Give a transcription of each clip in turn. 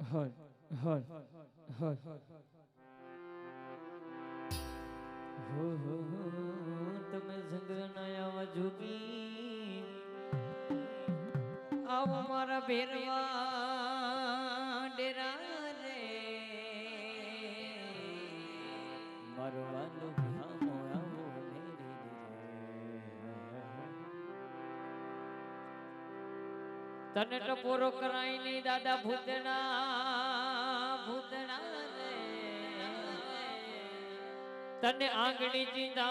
हर हर हर हो हो તમે સંગ્રહના આવા જોગી આવો મારા ભેરવા ડેરા રે મરવાનું तने तो पूरो कराई नहीं दादा भूतना भूतना तने आंगणी चिंता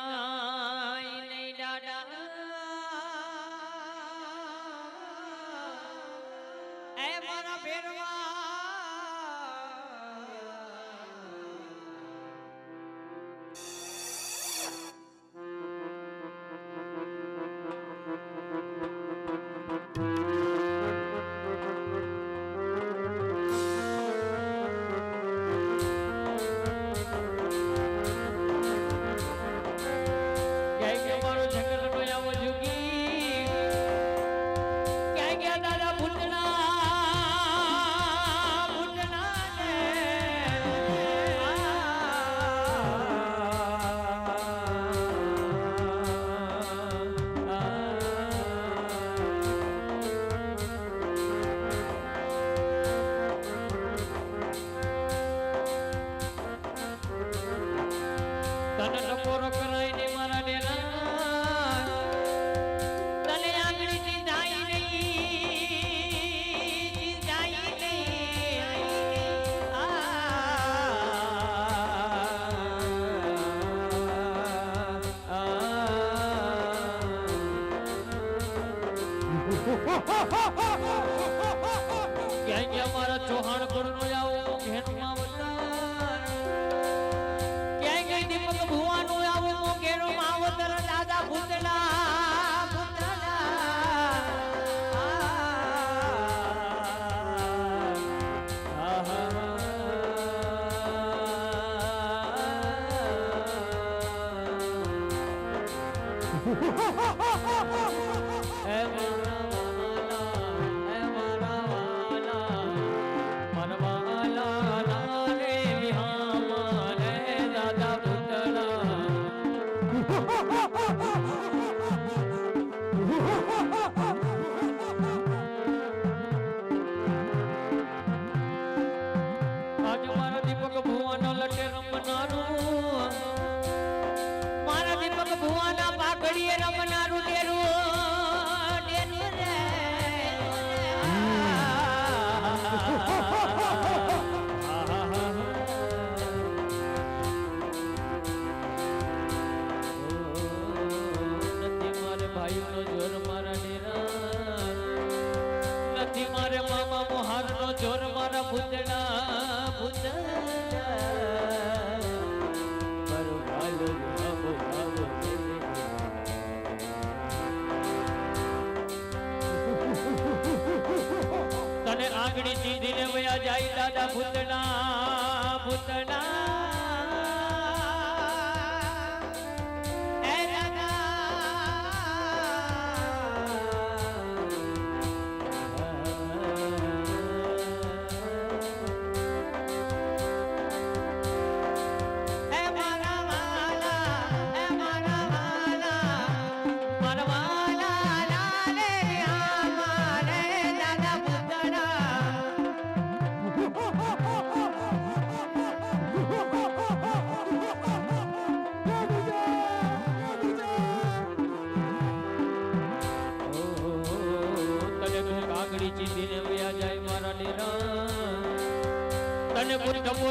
É અને આંગળી સીધી ને વયા જાય દાદા ભૂતના ભૂતના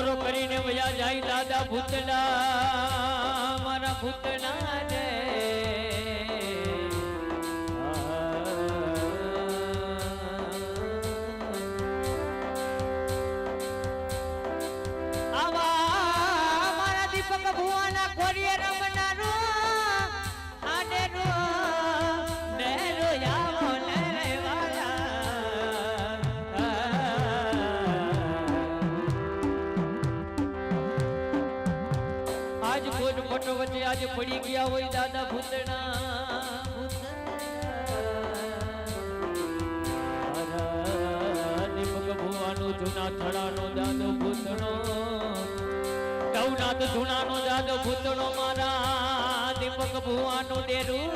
કરીને વયા જાય દાદા ભૂતના મારા ભૂતના જય. જૂનાનો જાદો ભૂતળો મારા દીપક ભુવાનું ડેરું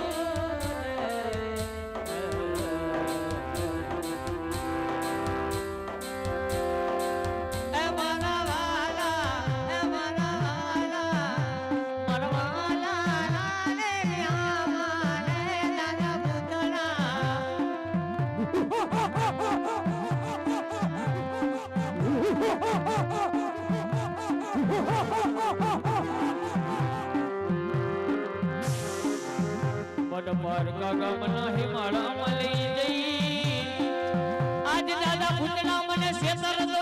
મન માર્ગા ગામના હિમાળા મળી જઈ. આજ દાદા પૂતળા મને શેતર તો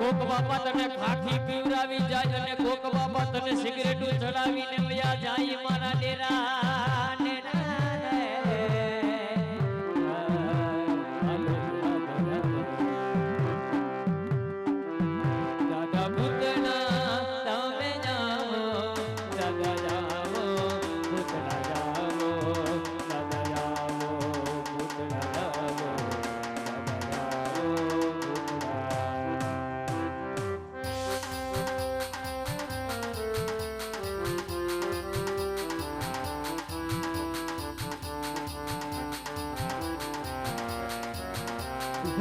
કોક બાપા તને ખાખી પીવડાવી જાય અને કોક બાપા તને સિગરેટો ચડાવીને લયા જાય મારા ડેરા.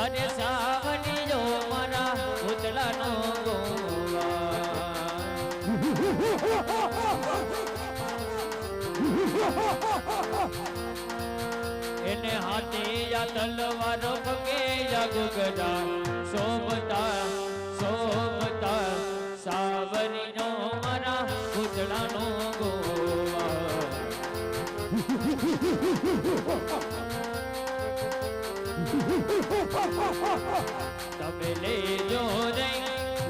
અને સાવની જો મારા ઉતલાનો ગોવા. એને હાથે યા તલવારો પગે યા ગુગડા શોભતા શોભતા સાવરી નો મારા ઉતલાનો ગોવા. તમે લેજો રે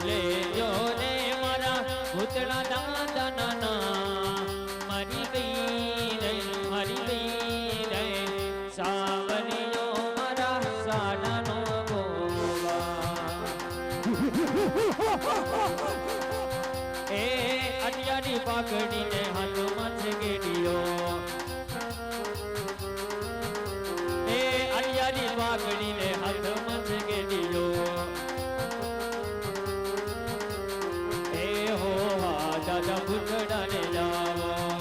લેજો રે મારા ભૂતળા દાદા ના લાકડી ને હાથમાં છગડીઓ એ હો હા દાદા ભૂતડા ને લાવા.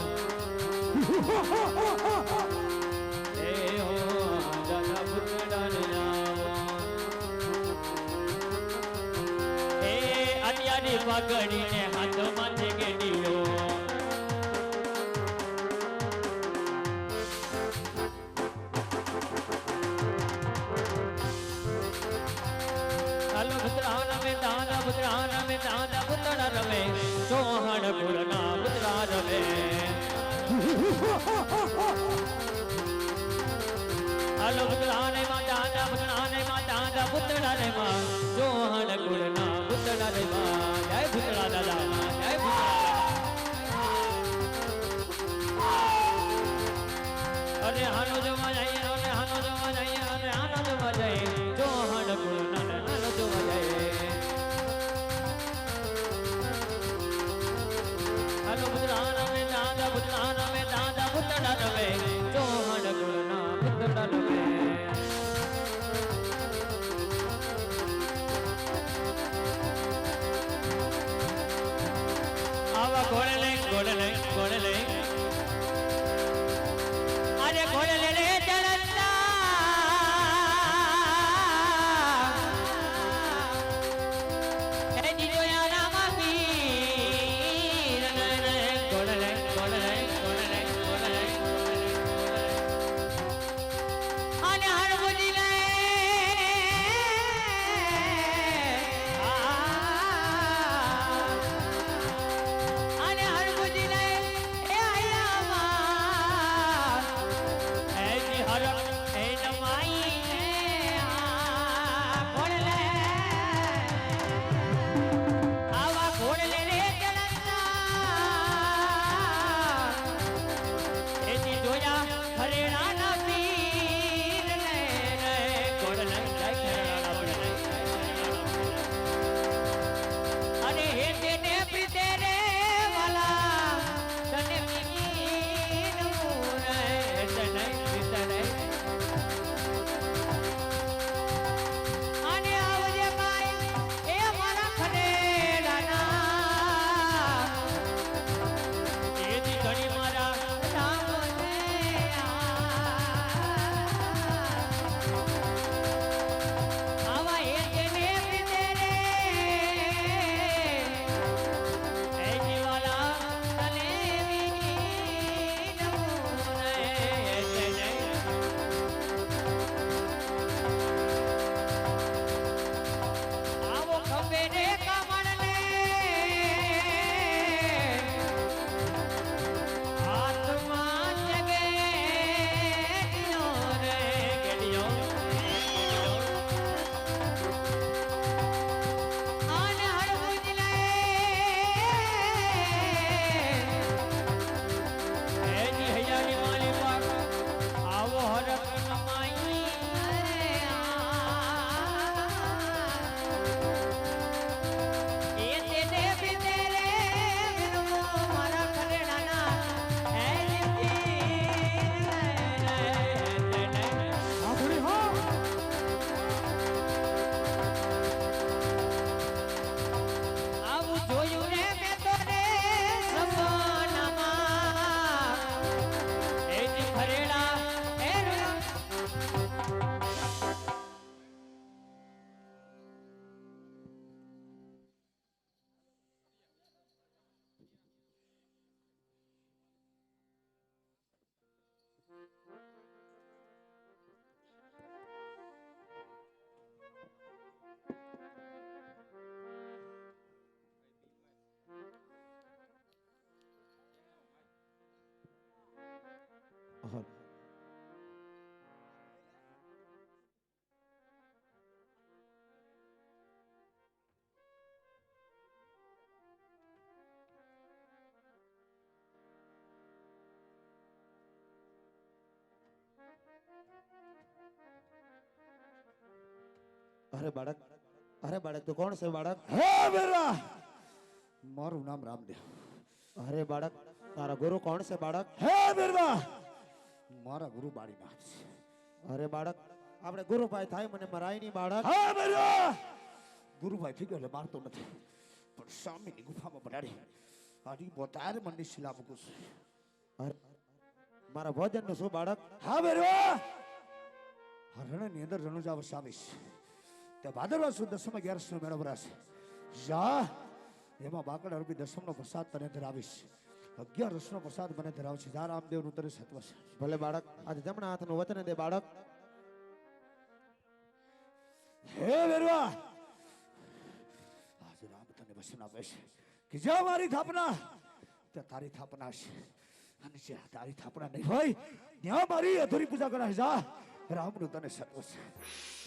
એ હો દાદા ભૂતડા ને લાવા. એ હાલો પુતળા રમે દાદા પુતળા રમે દાદા પુતળા રમે સોહણ ગુણના પુતળા રમે હાલો પુતળા રે માં દાદા પુતળા રે માં દાદા પુતળા રે માં સોહણ ગુણના પુતળા રે માં જય પુતળા દાદા જય પુતળા અરે હાનો જોવા જઈએ અરે બાળક અરે બાળક તું કોણ છે બાળક હે બેરા મારું નામ રામદેવ અરે બાળક તારા ગુરુ કોણ છે બાળક હે બેરવા મારા ગુરુ બાળીનાથ છે અરે બાળક આપણે ગુરુભાઈ થાય મને મરાય નહીં બાળક હે બેરવા ગુરુભાઈ ફિગર મારતો નથી પણ સામેની ગુફામાં બનાડી આડી બોતાર મનની શિલા મૂકું છું અરે મારા ભોજનનું શું બાળક હા બેરવા આ રણની અંદર રણુજા વસાવીશ તે ભાદરવા સુદ દસમ અગિયારસ નો મેળો ભરાશે જા એમાં બાકડ અરબી દસમ નો પ્રસાદ તને ધરાવીશ. અગિયાર રસ નો પ્રસાદ મને ધરાવશે. જા રામદેવનું તને સત્વ ભલે બાળક આજે જમણા હાથનું વચન દે બાળક. હે વેરવા! આજે રામ તને વચન આપે છે. કે જ્યાં મારી થાપના! ત્યાં તારી થાપના છે. અને જે તારી થાપના નહીં હોય ત્યાં મારી અધૂરી પૂજા કરાય. જા રામનું તને સત્વ છે.